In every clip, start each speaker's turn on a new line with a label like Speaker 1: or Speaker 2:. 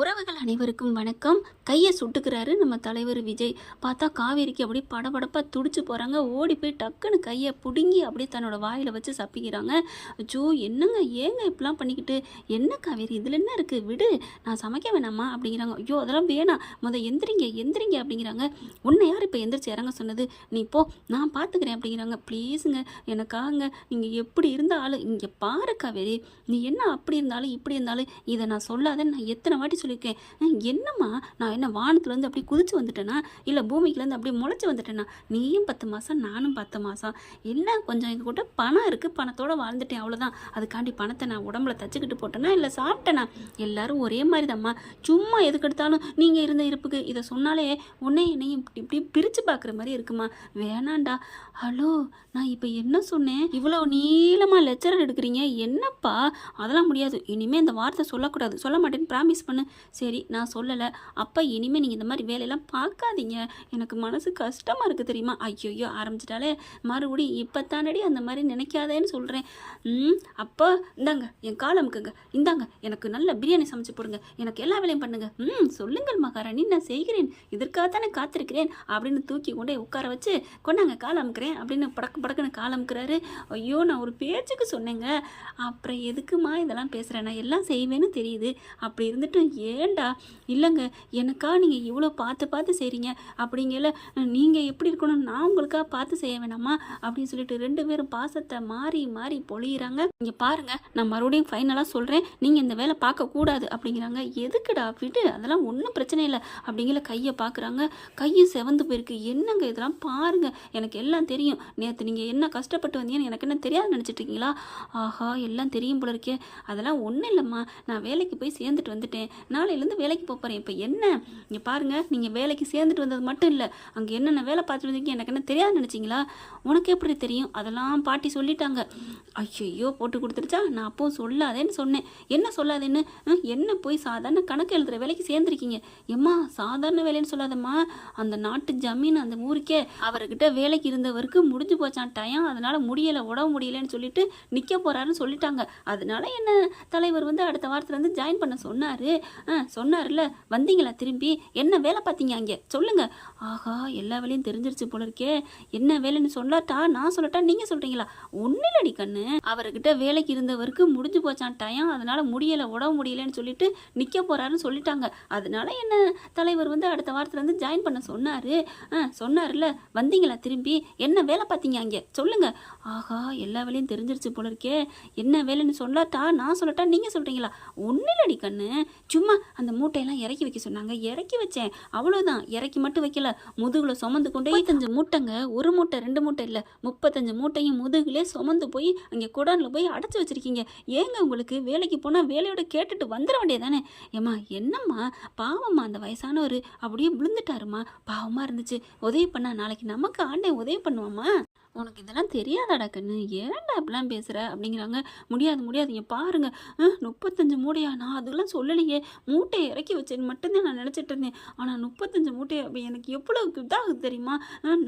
Speaker 1: உறவுகள் அனைவருக்கும் வணக்கம். கையை சுட்டுக்கிறாரு நம்ம தலைவர் விஜய். பார்த்தா காவேரிக்கு அப்படியே படபடப்பாக துடிச்சு போகிறாங்க ஓடி போய் டக்குன்னு கையை பிடுங்கி அப்படியே தன்னோட வாயில் வச்சு சப்பிக்கிறாங்க. ஜோ என்னங்க ஏங்க இப்படிலாம் பண்ணிக்கிட்டு? என்ன காவேரி இதில் என்ன இருக்குது விடு நான் சமைக்க வேணாமா? அப்படிங்கிறாங்க. ஐயோ அதெல்லாம் வேணாம். முத எந்திரிங்க எந்திரிங்க அப்படிங்கிறாங்க. உன்னை யார் இப்போ எந்திரிச்சு இறங்க சொன்னது? நீ போ நான் பார்த்துக்கிறேன் அப்படிங்கிறாங்க. ப்ளீஸுங்க எனக்காகங்க. நீங்கள் எப்படி இருந்தாலும் இங்கே பாரு காவேரி. நீ என்ன அப்படி இருந்தாலும் இப்படி இருந்தாலும் இதை நான் சொல்லாத நான் எத்தனை வாட்டி சொல்லியிருக்கேன். என்னம்மா? நான் என்ன வானத்துலேருந்து அப்படி குதிச்சு வந்துட்டேனா? இல்லை பூமிக்குலேருந்து அப்படியே முளைச்சி வந்துட்டேனா? நீயும் பத்து மாதம் நானும் பத்து மாதம் என்ன கொஞ்சம் எங்கள் கூட பணம் இருக்குது பணத்தோட வாழ்ந்துட்டேன் அவ்வளோதான் அதுக்காண்டி பணத்தை நான் உடம்புல தச்சுக்கிட்டு போட்டேனா இல்லை சாப்பிட்டேனா? எல்லாரும் ஒரே மாதிரி தான்மா சும்மா எதுக்கு எடுத்தாலும் நீங்கள் இருந்த இருப்புக்கு இதை சொன்னாலே உன்னே என்னையும் இப்படி இப்படி பிரித்து பார்க்குற மாதிரி இருக்குமா? வேணாண்டா. ஹலோ நான் இப்போ என்ன சொன்னேன்? இவ்வளோ நீளமாக லெக்சரர் எடுக்கிறீங்க என்னப்பா? அதெல்லாம் முடியாது. இனிமேல் இந்த வார்த்தை சொல்லக்கூடாது. சொல்ல மாட்டேன்னு ப்ராமிஸ் பண்ணு. சரி நான் சொல்லலை. அப்பா இனிமேல் நீங்கள் இந்த மாதிரி வேலையெல்லாம் பார்க்காதீங்க. எனக்கு மனசு கஷ்டமாக இருக்குது தெரியுமா? ஐயோயோ ஆரம்பிச்சிட்டாலே. மறுபடியும் இப்போ தானடி அந்த மாதிரி நினைக்காதேன்னு சொல்கிறேன் ம் அப்போ இந்தாங்க என் காலமுக்குங்க இந்தாங்க எனக்கு நல்ல பிரியாணி சமைச்சு போடுங்க. எனக்கு எல்லா வேலையும் பண்ணுங்க. ம் சொல்லுங்கள் மகாராணி நான் செய்கிறேன். இதற்காகத்தானே காத்திருக்கிறேன் அப்படின்னு தூக்கி கொண்டே உட்கார வச்சு கொண்டாங்க கால் அமுக்கிறேன் அப்படின்னு படக்கு படக்குன்னு கால் அமுக்கிறாரு. ஐயோ நான் ஒரு பேச்சுக்கு சொன்னேங்க. அப்புறம் எதுக்குமா இதெல்லாம் பேசுகிறேன் நான் எல்லாம் செய்வேன்னு தெரியுது. அப்படி இருந்துட்டு ஏண்டா? இல்லைங்க எனக்கா நீங்கள் இவ்வளோ பார்த்து பார்த்து செய்கிறீங்க அப்படிங்கல நீங்கள் எப்படி இருக்கணும்? நான் உங்களுக்காக பார்த்து செய்ய வேணாமா? அப்படின்னு சொல்லிட்டு ரெண்டு பேரும் பாசத்தை மாறி மாறி பொழியிறாங்க. இங்கே பாருங்க நான் மறுபடியும் ஃபைனலாக சொல்கிறேன் நீங்கள் இந்த வேலை பார்க்கக்கூடாது அப்படிங்கிறாங்க. எதுக்குடா விடு? அதெல்லாம் ஒன்றும் பிரச்சனை இல்லை அப்படிங்கிற கையை பார்க்குறாங்க. கையும் செவந்து போயிருக்கு. என்னங்க இதெல்லாம்? பாருங்க எனக்கு எல்லாம் தெரியும். நேற்று நீங்கள் என்ன கஷ்டப்பட்டு வந்தீங்கன்னு எனக்கு என்ன தெரியாது நினச்சிட்டு இருக்கீங்களா ஆஹா எல்லாம் தெரியும் போல இருக்கே. அதெல்லாம் ஒன்றும் இல்லைம்மா. நான் வேலைக்கு போய் சேர்ந்துட்டு வந்துட்டேன். நாளையிலேருந்து வேலைக்கு போக போகிறேன் இப்போ என்ன? நீங்கள் பாருங்கள் நீங்கள் வேலைக்கு சேர்ந்துட்டு வந்தது மட்டும் இல்லை அங்கே என்னென்ன வேலை பார்த்துட்டு வந்தீங்க எனக்கு என்ன தெரியாது நினச்சிங்களா? உனக்கு எப்படி தெரியும்? அதெல்லாம் பாட்டி சொல்லிட்டாங்க. ஐயோ போட்டு கொடுத்துருச்சா? நான் அப்போ சொல்லாதேன்னு சொன்னேன். என்ன சொல்லாதேன்னு? என்ன போய் சாதாரண கணக்கு எழுதுகிற வேலைக்கு சேர்ந்துருக்கீங்க? எம்மா சாதாரண வேலைன்னு சொல்லாதம்மா. அந்த நாட்டு ஜமீன் அந்த ஊருக்கே. அவர்கிட்ட வேலைக்கு இருந்தவருக்கு முடிஞ்சு போச்சான். டயம் அதனால் முடியலை உடம்பு முடியலைன்னு சொல்லிட்டு நிற்க போகிறாருன்னு சொல்லிட்டாங்க. அதனால என்ன தலைவர் வந்து அடுத்த வாரத்தில் வந்து ஜாயின் பண்ண சொன்னார். ஆ சொன்னார்ல வந்தீங்களா திரும்பி? என்ன வேலை பார்த்தீங்க அங்கே? சொல்லுங்க. ஆஹா எல்லா வேலையும் தெரிஞ்சிருச்சு போல இருக்கே. என்ன வேலைன்னு சொல்லட்டா? நான் சொல்லட்டா? நீங்க சொல்றீங்களா? ஒன்னும் இல்லடி கண்ணு. அவர்கிட்ட வேலைக்கு இருந்தவருக்கு முடிஞ்சு போச்சான் டயம் அதனால முடியலை உடம்பு முடியலைன்னு சொல்லிட்டு நிற்க போறாருன்னு சொல்லிட்டாங்க. அதனால என்ன தலைவர் வந்து அடுத்த வாரத்துல இருந்து ஜாயின் பண்ண சொன்னாரு. ஆ சொன்னார்ல வந்தீங்களா திரும்பி? என்ன வேலை பார்த்தீங்க அங்கே? சொல்லுங்க. ஆஹா எல்லா வேலையும் தெரிஞ்சிருச்சு போல இருக்கே. என்ன வேலைன்னு சொல்லட்டா? நான் சொல்லட்டா? நீங்கள் சொல்கிறீங்களா ஒன்றும் இல்லடி கண்ணு. சும்மா அந்த மூட்டையெல்லாம் இறக்கி வைக்க சொன்னாங்க. இறக்கி வச்சேன். அவ்வளோதான் இறக்கி மட்டும் வைக்கல. முதுகில் சுமந்து கொண்டே முப்பத்தஞ்சு மூட்டைங்க. ஒரு மூட்டை ரெண்டு மூட்டை இல்லை. முப்பத்தஞ்சு மூட்டையும் முதுகுலே சுமந்து போய் அங்கே குடானில் போய் அடைச்சி வச்சிருக்கீங்க. ஏங்க உங்களுக்கு வேலைக்கு போனால் வேலையோட கேட்டுட்டு வந்துட வேண்டியதானே ஏம்மா என்னம்மா? பாவம்மா அந்த வயசானவர் அப்படியே விழுந்துட்டாருமா பாவமாக இருந்துச்சு. உதவி பண்ணா நாளைக்கு நமக்கு ஆண்டே உதவி பண்ணுவாம்மா. உனக்கு இதெல்லாம் தெரியாதாடா கண்ணு ஏன்டா இப்படிலாம் பேசுகிற அப்படிங்கிறாங்க. முடியாது முடியாதுங்க பாருங்கள் முப்பத்தஞ்சு மூட்டையா? நான் அதெல்லாம் சொல்லலையே. மூட்டையை இறக்கி வச்சேன்னு மட்டும்தான் நான் நினச்சிட்டு இருந்தேன். ஆனால் முப்பத்தஞ்சு மூட்டை அப்படி எனக்கு எவ்வளோ இதாகுது தெரியுமா?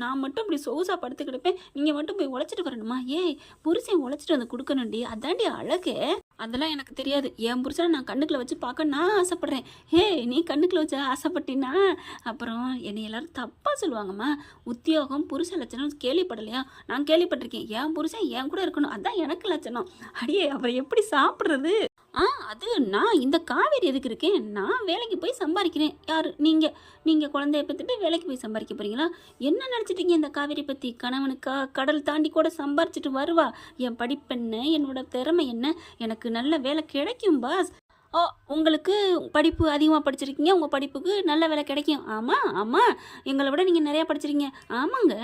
Speaker 1: நான் மட்டும் இப்படி சொகுசாக படுத்து கிடப்பேன் நீங்கள் மட்டும் போய் உழைச்சிட்டு வரணுமா? ஏய் புருஷன் உழைச்சிட்டு வந்து கொடுக்கணும்டி. அதாண்டி அழகே. அதெல்லாம் எனக்கு தெரியாது. என் புருஷனை நான் கண்ணுக்குள்ள வச்சு பார்க்க நான் ஆசைப்பட்றேன். ஹே நீ கண்ணுக்குள்ள வச்சு ஆசைப்பட்டினா? அப்புறம் என்னை எல்லாரும் தப்பாக சொல்லுவாங்கம்மா. உத்தியோகம் புருஷ லட்சணம் கேள்விப்படலையா? நான் கேள்விப்பட்டிருக்கேன். என் புருஷன் என் கூட இருக்கணும். அதான் எனக்கு லட்சணம். அடியே அப்புறம் எப்படி சாப்பிட்றது? ஆ அது நான் இந்த காவேரி எதுக்கு இருக்கேன்? நான் வேலைக்கு போய் சம்பாதிக்கிறேன். யார்? நீங்கள் நீங்கள் குழந்தைய பற்றிட்டு வேலைக்கு போய் சம்பாதிக்க போகிறீங்களா என்ன நினச்சிட்டீங்க இந்த காவேரி பற்றி கணவனுக்கா? கடல் தாண்டி கூட சம்பாரிச்சிட்டு வருவா. என் படிப்பென்ன? என்னோட திறமை என்ன? எனக்கு நல்ல வேலை கிடைக்கும் பாஸ். ஓ உங்களுக்கு படிப்பு அதிகமாக படிச்சிருக்கீங்க உங்கள் படிப்புக்கு நல்ல வேலை கிடைக்கும். ஆமாம் ஆமாம் எங்களை விட நீங்கள் நிறையா படிச்சிருக்கீங்க. ஆமாங்க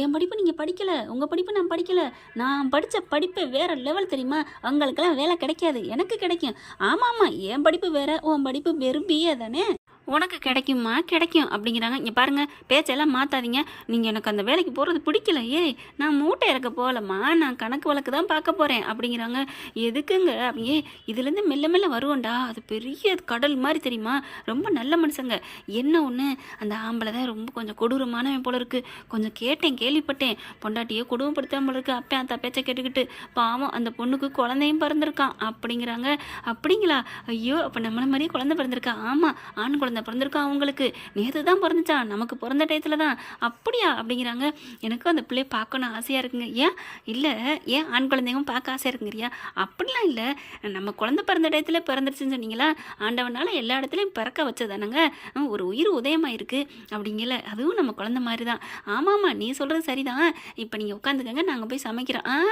Speaker 1: என் படிப்பு நீங்கள் படிக்கலை உங்கள் படிப்பு நான் படிக்கலை. நான் படித்த படிப்பே வேறு லெவல் தெரியுமா? அவங்களுக்கெல்லாம் வேலை கிடைக்காது எனக்கு கிடைக்கும். ஆமாம் ஆமாம் என் படிப்பு வேறு உன் படிப்பு வெறும் பிஏ தானே? உனக்கு கிடைக்குமா? கிடைக்கும். அப்படிங்கிறாங்க. இங்கே பாருங்கள் பேச்செல்லாம் மாற்றாதீங்க நீங்கள் எனக்கு அந்த வேலைக்கு போகிறது பிடிக்கல. ஏய் நான் மூட்டை இறக்க போகலம்மா. நான் கணக்கு வழக்கு தான் பார்க்க போகிறேன் அப்படிங்கிறாங்க. எதுக்குங்க? அப்படியே இதுலேருந்து மெல்ல மெல்ல வருவோண்டா அது பெரிய கடல் மாதிரி தெரியுமா? ரொம்ப நல்ல மனுஷங்க. என்ன ஒன்று அந்த ஆம்பளை தான் ரொம்ப கொஞ்சம் கொடூரமானவன் போல இருக்குது கொஞ்சம் கேட்டேன் கேள்விப்பட்டேன். பொண்டாட்டியே கொடுமைப்படுத்தாமல் போல இருக்கு. அப்பா அந்த பேச்சை கேட்டுக்கிட்டு பாவம் அந்த பொண்ணுக்கு குழந்தையும் பிறந்திருக்கான். அப்படிங்கிறாங்க. அப்படிங்களா? ஐயோ அப்போ நம்மளை மாதிரியே குழந்தை பிறந்திருக்கா? ஆமாம் ஆண் குழந்தை பிறந்திருக்கா? அவங்களுக்கு நேற்று தான் பிறந்துச்சா? நமக்கு பிறந்த டயத்தில் தான். அப்படியா? அப்படிங்கிறாங்க. எனக்கும் அந்த பிள்ளைய பார்க்கணும் ஆசையாக இருக்குங்க. ஏன்? இல்லை. ஏன் ஆண் குழந்தைங்க பார்க்க ஆசையாக இருக்குங்கிறியா? அப்படிலாம் இல்லை. நம்ம குழந்தை பிறந்த டயத்தில் பிறந்துருச்சுன்னு சொன்னீங்களா? ஆண்டவனால எல்லா இடத்துலையும் பிறக்க வச்சதானங்க? ஒரு உயிர் உதயமாக இருக்குது அப்படிங்கல. அதுவும் நம்ம குழந்த மாதிரி தான் ஆமாம்மா நீ சொல்கிறது சரிதான். இப்போ நீங்கள் உட்காந்துக்கங்க நாங்கள் போய் சமைக்கிறோம். ஆ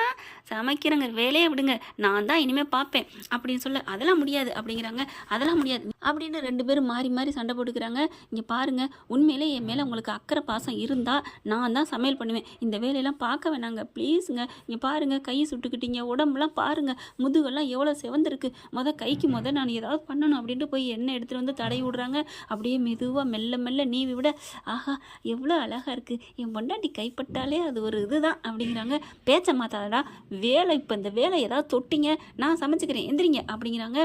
Speaker 1: சமைக்கிறோங்க. வேலையை விடுங்க. நான் தான் இனிமேல் பார்ப்பேன். அப்படின்னு சொல்ல அதெல்லாம் முடியாது. அப்படிங்கிறாங்க. அதெல்லாம் முடியாது. அப்படின்னு ரெண்டு பேரும் மாறி மாறி சண்டை போட்டுக்கிறாங்க. இங்கே பாருங்கள் உண்மையிலே என் மேலே உங்களுக்கு அக்கறை பாசம் இருந்தால் நான் தான் சமையல் பண்ணுவேன். இந்த வேலையெல்லாம் பார்க்க வேணாங்க. ப்ளீஸுங்க. இங்கே பாருங்கள் கையை சுட்டுக்கிட்டீங்க உடம்புலாம் பாருங்கள் முதுகெல்லாம் எவ்வளோ செவந்திருக்கு. மொதல் கைக்கு முத நான் ஏதாவது பண்ணணும் அப்படின்ட்டு போய் எண்ணெய் எடுத்துகிட்டு வந்து தடை விடுறாங்க. அப்படியே மெதுவாக மெல்ல மெல்ல நீவி விட ஆஹா எவ்வளோ அழகாக இருக்குது என் பொண்டாட்டி கைப்பட்டாலே அது ஒரு இதுதான் அப்படிங்கிறாங்க. பேச்ச மாத்தாதடா. வேலை இப்போ இந்த வேலை ஏதாவது தொட்டிங்க. நான் சமைச்சுக்கிறேன். எந்திரிங்க அப்படிங்கிறாங்க.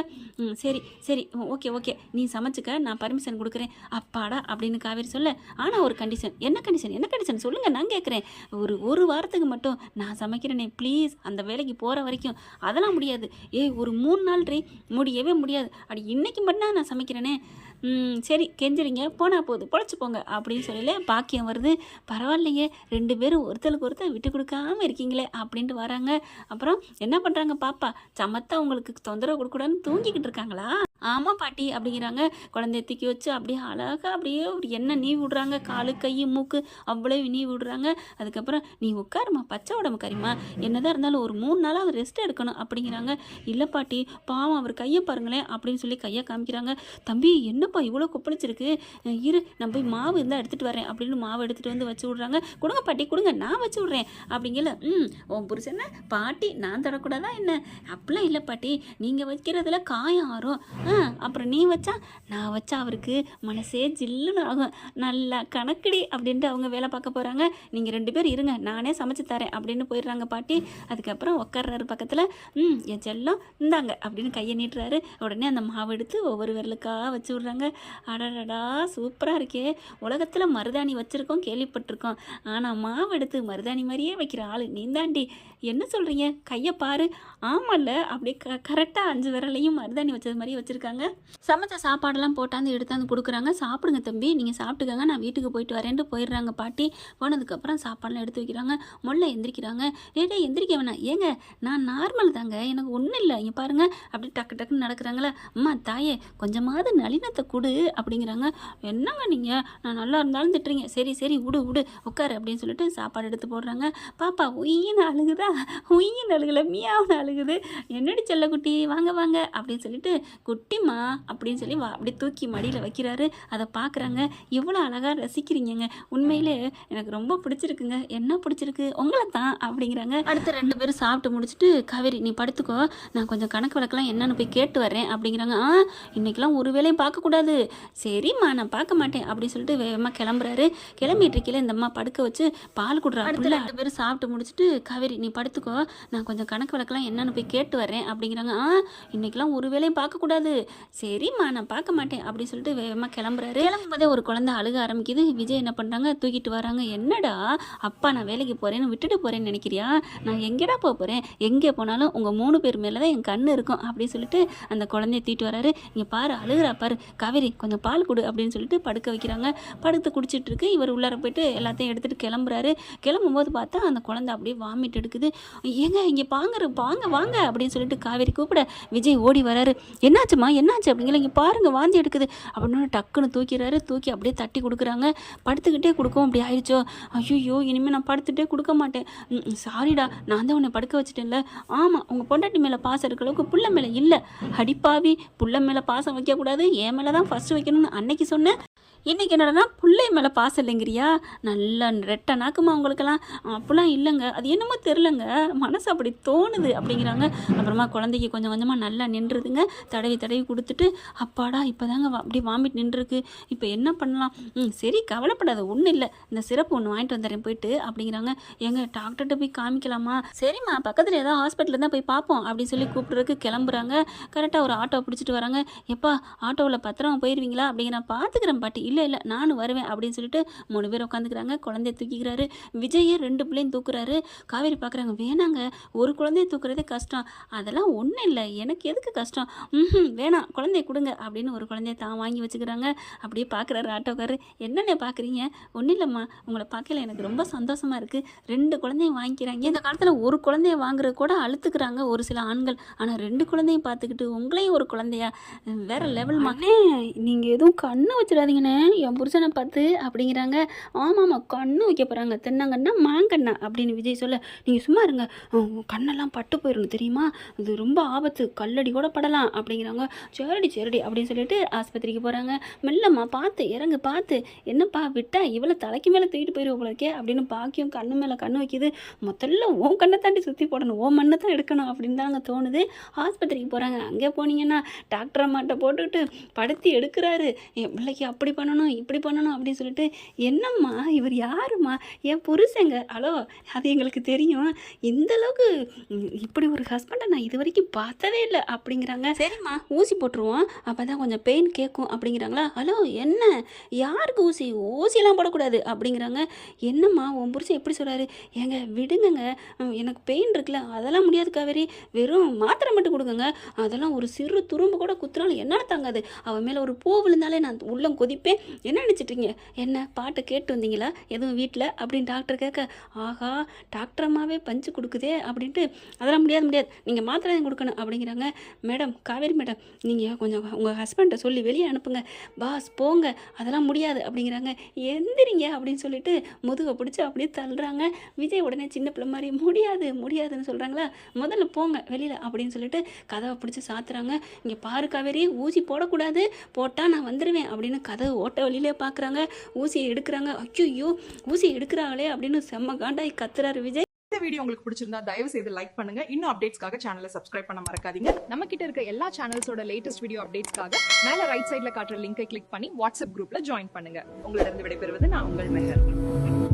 Speaker 1: சரி சரி. Okay okay. நீ சமைச்சுக்க. நான் பர்மிஷன் கொடுக்குறேன். அப்பாடா அப்படின்னு காவேரி சொல்ல ஆனால் ஒரு கண்டிஷன் என்ன கண்டிஷன் என்ன கண்டிஷன் சொல்லுங்கள் நான் கேட்குறேன் ஒரு ஒரு வாரத்துக்கு மட்டும் நான் சமைக்கிறேனே ப்ளீஸ் அந்த வேலைக்கு போகிற வரைக்கும் அதெல்லாம் முடியாது. ஏய் ஒரு மூணு நாள் ரே முடியவே முடியாது. அப்படி இன்றைக்கி மட்டும் நான் சமைக்கிறேனே. சரி கெஞ்சுறீங்க. போனால் போகுது பொழைச்சி போங்க அப்படின்னு சொல்லல பாக்கியம் வருது. பரவாயில்லைங்க ரெண்டு பேரும் ஒருத்தருக்கு ஒருத்தர் விட்டு கொடுக்காம இருக்கீங்களே அப்படின்ட்டு வராங்க. அப்புறம் என்ன பண்ணுறாங்க பாப்பா? சமத்தா உங்களுக்கு தொந்தரவு கொடுக்கூடாதுன்னு தூங்கிக்கிட்டு இருக்காங்களா? ஆமாம் பாட்டி அப்படிங்கிறாங்க. குழந்தைய தூக்கி வச்சு அப்படியே அழகாக அப்படியே ஒரு எண்ணெய் நீ விடுறாங்க. காலு கை மூக்கு அவ்வளோ நீ விடுறாங்க. அதுக்கப்புறம் நீ உட்காருமா பச்சை உடம்பு கறிமா என்னதான் இருந்தாலும் ஒரு மூணு நாளாக அவர் ரெஸ்ட் எடுக்கணும் அப்படிங்கிறாங்க. இல்லை பாட்டி பாவம் அவர் கையை பாருங்களேன் அப்படின்னு சொல்லி கையை காமிக்கிறாங்க. தம்பி என்ன என்னப்பா இவ்வளோ கொப்பளிச்சிருக்கு? இரு நான் போய் மாவு இருந்தால் எடுத்துகிட்டு வரேன். அப்படின்னு மாவு எடுத்துகிட்டு வந்து வச்சு விட்றாங்க. கொடுங்க பாட்டி கொடுங்க நான் வச்சு விட்றேன். அப்படிங்கல ம் உன் புருஷனை பாட்டி நான் தரக்கூடாதா என்ன? அப்படிலாம் இல்லை பாட்டி நீங்கள் வைக்கிறதுல காயம் ஆறும். ஆ அப்புறம் நீ வச்சா? நான் வச்சா அவருக்கு மனசே ஜில்லுன்னு ஆகும். நல்லா கணக்கடி அப்படின்ட்டு அவங்க வேலை பார்க்க போகிறாங்க நீங்கள் ரெண்டு பேர் இருங்க நானே சமைச்சு தரேன் அப்படின்னு போயிடுறாங்க பாட்டி. அதுக்கப்புறம் உட்கார்றாரு பக்கத்தில். ம் என் செல்லம் இந்தாங்க அப்படின்னு கையை நீட்டுறாரு. உடனே அந்த மாவு எடுத்து ஒவ்வொரு விரலுக்காக வச்சு விட்றாங்க. அடடடா சூப்பராக இருக்கே. உலகத்தில் மருதாணி வச்சுருக்கோம் கேள்விப்பட்டிருக்கோம். ஆனால் மாவு எடுத்து மருதாணி மாதிரியே வைக்கிற ஆள் நீந்தாண்டி. என்ன சொல்கிறீங்க கையை பாரு. ஆமாம்ல அப்படியே க கரெக்டாக அஞ்சு விரலையும் மருதாணி வச்சது மாதிரி வச்சுருக்காங்க. சமைச்ச சாப்பாடெல்லாம் போட்டாந்து எடுத்தாந்து கொடுக்குறாங்க. சாப்பிடுங்க தம்பி. நீங்கள் சாப்பிட்டுக்கங்க. நான் வீட்டுக்கு போயிட்டு வரேன்ட்டு போயிடுறாங்க பாட்டி. போனதுக்கப்புறம் சாப்பாடெல்லாம் எடுத்து வைக்கிறாங்க. முல்லை எந்திரிக்கிறாங்க. ஏடே எந்திரிக்க வேணாம். ஏங்க நான் நார்மல் தாங்க. எனக்கு ஒன்றும் இல்லை. இங்கே பாருங்க. அப்படி டக்கு டக்குன்னு நடக்கிறாங்களே அம்மா தாயே கொஞ்சமாவது நளினத்தை கொடு அப்படிங்கிறாங்க. என்னங்க நீங்கள் நான் நல்லா இருந்தாலும் திட்டுறீங்க. சரி சரி விடு விடு உட்காரு அப்படின்னு சொல்லிட்டு சாப்பாடு எடுத்து போடுறாங்க. பாப்பா உயின்னு அழுகுதா? உயின்னு அழுகலை மியாவுன்னு அழுகுது. என்னடி செல்லக்குட்டி? வாங்க வாங்க அப்படின்னு சொல்லிட்டு குட்டிம்மா அப்படின்னு சொல்லி வா அப்படி தூக்கி மடியில் வைக்கிறாரு. அதை பார்க்குறாங்க எவ்வளோ அழகாக ரசிக்கிறீங்கங்க. உண்மையிலே எனக்கு ரொம்ப பிடிச்சிருக்குங்க. என்ன பிடிச்சிருக்கு? உங்களை தான் அப்படிங்கிறாங்க. அடுத்த ரெண்டு பேரும் சாப்பிட்டு முடிச்சுட்டு காவேரி நீ படுத்துக்கோ. நான் கொஞ்சம் கணக்கு வழக்கெல்லாம் என்னென்னு போய் கேட்டு வரேன் அப்படிங்கிறாங்க. ஆ இன்றைக்கெல்லாம் ஒரு வேலையும் பார்க்கக்கூடாது. சரிம்மா நான் பார்க்க மாட்டேன் அப்படின்னு சொல்லிட்டு வேகமாக கிளம்புறாரு. கிளம்பிட்டு இருக்கையில இந்த அம்மா படுக்க வச்சு பால் கொடுறா அடுத்த ரெண்டு பேரும் சாப்பிட்டு முடிச்சுட்டு காவேரி நீ படுத்துக்கோ. நான் கொஞ்சம் கணக்கு வழக்கெல்லாம் என்னன்னு போய் கேட்டு வரேன் அப்படிங்கிறாங்க. ஆ இன்னைக்கெல்லாம் ஒரு வேலையும் பார்க்கக்கூடாது சரிம்மா நான் பார்க்க மாட்டேன் அப்படின்னு சொல்லிட்டு வேகமாக கிளம்புறாரு. கிளம்பும்போதே ஒரு குழந்தை அழுக ஆரம்பிக்குது. விஜய் என்ன பண்ணுறாங்க தூக்கிட்டு வராங்க. என்னடா அப்பா நான் வேலைக்கு போகிறேன்னு விட்டுட்டு போகிறேன்னு நினைக்கிறியா? நான் எங்கடா போக போகிறேன் எங்கே போனாலும் உங்கள் மூணு பேர் மேலே தான் என் கண்ணு இருக்கும் அப்படின்னு சொல்லிட்டு அந்த குழந்தைய தூக்கிட்டு வராரு. இங்கே பாரு அழுகுறா பாரு. காவேரி கொஞ்சம் பால் கொடு அப்படின்னு சொல்லிட்டு படுக்க வைக்கிறாங்க. படுத்து குடிச்சிட்டு இருக்கு இவர் உள்ளார போயிட்டு எல்லாத்தையும் எடுத்துகிட்டு கிளம்புறாரு. கிளம்பும்போது பார்த்தா அந்த குழந்தை அப்படியே வாமிட் எடுக்குது. ஏங்க இங்கே பாங்குற வாங்க வாங்க அப்படின்னு சொல்லிட்டு காவேரி கூப்பிட விஜய் ஓடி வராரு. என்னாச்சுமா என்னாச்சு? அப்படிங்கிற இங்கே பாருங்க வாந்தி எடுக்குது. அப்படின்னு டக்குன்னு தூக்கிறாரு. தூக்கி அப்படியே தட்டி கொடுக்குறாங்க. படுத்துக்கிட்டே கொடுக்கவும் அப்படி ஆயிடுச்சோ. ஐயோ இனிமேல் நான் படுத்துட்டே கொடுக்க மாட்டேன். சாரிடா நான் தான் உன்னை படுக்க வச்சுட்டேன்ல. ஆமாம் உங்கள் பொண்டாட்டி மேலே பாசம் இருக்கிற அளவுக்கு புள்ள மேலே இல்லை. அடிப்பாவி புள்ள மேலே பாசம் வைக்கக்கூடாது. என் மேலே தான் ஃபஸ்ட்டு வைக்கணும்னு அன்னைக்கு சொன்னேன் இன்றைக்கி என்னடனா பிள்ளை மேலே பாசம் இல்லைங்கிறியா? நல்ல ரெட்டை நாக்குமா உங்களுக்கெல்லாம்? அப்படிலாம் இல்லைங்க. அது என்னமோ தெரிலங்க மனசு அப்படி தோணுது அப்படிங்கிறாங்க. அப்புறமா குழந்தைக்கு கொஞ்சம் கொஞ்சமாக நல்லா நின்றுதுங்க. தடவி தடவி கொடுத்துட்டு அப்பாடா இப்போதாங்க அப்படி வாமிட் நின்றுருக்கு. இப்போ என்ன பண்ணலாம்? ம் சரி கவலைப்படாத ஒன்றும் இல்லை. இந்த சிறப்பு ஒன்று வாங்கிட்டு வந்துடுறேன் போயிட்டு அப்படிங்கிறாங்க. எங்க டாக்டர்கிட்ட போய் காமிக்கலாமா? சரிம்மா பக்கத்தில் ஏதாவது ஹாஸ்பிட்டல் தான் போய் பார்ப்போம் அப்படின்னு சொல்லி கூப்பிட்றதுக்கு கிளம்புறாங்க. கரெக்டாக ஒரு ஆட்டோ பிடிச்சிட்டு வராங்க. எப்பா ஆட்டோவில் பத்திரமா போயிடுவீங்களா அப்படிங்கிற நான் பார்த்துக்கிறேன் பாட்டி. இல்லை இல்லை நானும் வருவேன் அப்படின்னு சொல்லிட்டு மூணு பேர் உட்காந்துக்கிறாங்க. குழந்தைய தூக்கிக்கிறாரு. விஜயே ரெண்டு பிள்ளையும் தூக்குறாரு. காவேரி பார்க்குறாங்க வேணாங்க ஒரு குழந்தைய தூக்குறதே கஷ்டம். அதெல்லாம் ஒன்றும் இல்லை. எனக்கு எதுக்கு கஷ்டம்? ம் வேணாம் குழந்தைய கொடுங்க அப்படின்னு ஒரு குழந்தைய தான் வாங்கி வச்சுக்கிறாங்க. அப்படியே பார்க்குறாரு ஆட்டோக்காரர். என்னென்ன பார்க்குறீங்க? ஒன்றும் இல்லைம்மா. உங்களை பார்க்கல எனக்கு ரொம்ப சந்தோஷமாக இருக்குது ரெண்டு குழந்தையும் வாங்கிக்கிறாங்க. இந்த காலத்தில் ஒரு குழந்தைய வாங்குறது கூட அழுத்துக்கிறாங்க ஒரு சில ஆண்கள். ஆனால் ரெண்டு குழந்தையும் பார்த்துக்கிட்டு உங்களையும் ஒரு குழந்தையா? வேற லெவல் மகனே நீங்கள் எதுவும் கண்ணு வச்சிடாதீங்கண்ணே. என் புருஷனை பார்த்து அப்படிங்கிறாங்க? ஆமாம்மா கண்ணு வைக்க போகிறாங்க தென்னங்கண்ணா மாங்கண்ணா அப்படின்னு விஜய் சொல்ல நீங்கள் சும்மா இருங்க. கண்ணெல்லாம் பட்டு போயிடணும் தெரியுமா? அது ரொம்ப ஆபத்து. கல்லடி கூட படலாம். அப்படிங்கிறாங்க. சரிடி சரிடி அப்படின்னு சொல்லிட்டு ஆஸ்பத்திரிக்கு போகிறாங்க மெல்லம்மா பார்த்து இறங்கு பார்த்து. என்னப்பா விட்டா? இவ்வளோ தலைக்கு மேலே தூக்கிட்டு போயிடுவோம் போலக்கே அப்படின்னு பாக்கியம் கண்ணு மேலே கண்ணு வைக்கிது. முதல்ல ஓ கண்ணை தாண்டி சுற்றி போடணும். ஓ மண்ணை தான் எடுக்கணும் அப்படின்னு தாங்க தோணுது. ஆஸ்பத்திரிக்கு போகிறாங்க அங்கே போனீங்கன்னா டாக்டர் அம்மாட்ட போட்டுக்கிட்டு படுத்தி எடுக்கிறாரு. என் பிள்ளைக்கு அப்படி பண்ண பண்ணணும் இப்படி பண்ணணும் அப்படின்னு சொல்லிட்டு என்னம்மா இவர் யாரும்மா? என் புருஷங்க. ஹலோ அது எங்களுக்கு தெரியும். இந்த அளவுக்கு இப்படி ஒரு ஹஸ்பண்டை நான் இது வரைக்கும் பார்த்ததே இல்லை அப்படிங்கிறாங்க. சரிம்மா. ஊசி போட்டுருவோம். அப்போ தான் கொஞ்சம் பெயின் கேட்கும் அப்படிங்கிறாங்களா? ஹலோ என்ன? யாருக்கு ஊசி? ஊசியெல்லாம் போடக்கூடாது அப்படிங்கிறாங்க. என்னம்மா உன் புருஷன் எப்படி சொல்கிறாரு ஏங்க விடுங்கங்க. எனக்கு பெயின் இருக்குல்ல. அதெல்லாம் முடியாது காவேரி. வெறும் மாத்திரை மட்டும் கொடுங்க அதெல்லாம் ஒரு சிறு துரும்பு கூட குத்துனாலும் என்னால் தாங்காது. அவன் மேலே ஒரு பூ விழுந்தாலே நான் உள்ளம் கொதிப்பேன். என்ன நினச்சிட்டீங்க என்ன பாட்டு கேட்டு வந்தீங்களா? எதுவும் வீட்டில் அப்படின்னு டாக்டர் கேட்க ஆஹா டாக்டர் அம்மாவே பஞ்சு கொடுக்குதே அப்படின்ட்டு அதெல்லாம் முடியாது முடியாது. நீங்கள் மாத்திரை தான் கொடுக்கணும் அப்படிங்கிறாங்க. மேடம் காவேரி மேடம் நீங்கள் கொஞ்சம் உங்கள் ஹஸ்பண்டை சொல்லி வெளியே அனுப்புங்க. பாஸ் போங்க. அதெல்லாம் முடியாது அப்படிங்கிறாங்க. எந்திரிங்க அப்படின்னு சொல்லிட்டு முதுகை பிடிச்சி அப்படியே தள்ளுறாங்க. விஜய் உடனே சின்ன பிள்ளை மாதிரி முடியாது முடியாதுன்னு சொல்கிறாங்களா முதல்ல போங்க வெளியில் அப்படின்னு சொல்லிட்டு கதவை பிடிச்சி சாத்துறாங்க. இங்கே பாரு காவேரி ஊசி போடக்கூடாது. போட்டால் நான் வந்துடுவேன் அப்படின்னு கதவு ஓட்ட வழியிலே பார்க்குறாங்க ஊசியை எடுக்கிறாங்க. ஐயோ ஊசியை எடுக்கிறாங்களே அப்படின்னு செம்ம காண்டாய் கத்துறாரு விஜய்.
Speaker 2: இந்த வீடியோ உங்களுக்கு பிடிச்சிருந்தா தயவு செய்து லைக் பண்ணுங்க. இன்னும் அப்டேட்ஸ்க்காக சேனலை சப்ஸ்கிரைப் பண்ண மறக்காதீங்க.
Speaker 3: நம்ம கிட்ட இருக்க எல்லா சேனல்ஸோட லேட்டஸ்ட் வீடியோ அப்டேட்ஸ்க்காக மேல ரைட் சைடுல காட்டுற லிங்கை கிளிக் பண்ணி வாட்ஸ்அப் குரூப்ல ஜாயின் பண்ணுங்க.
Speaker 2: உங்களிடம் விடைபெறுவது நான் உங்கள் மெஹர்.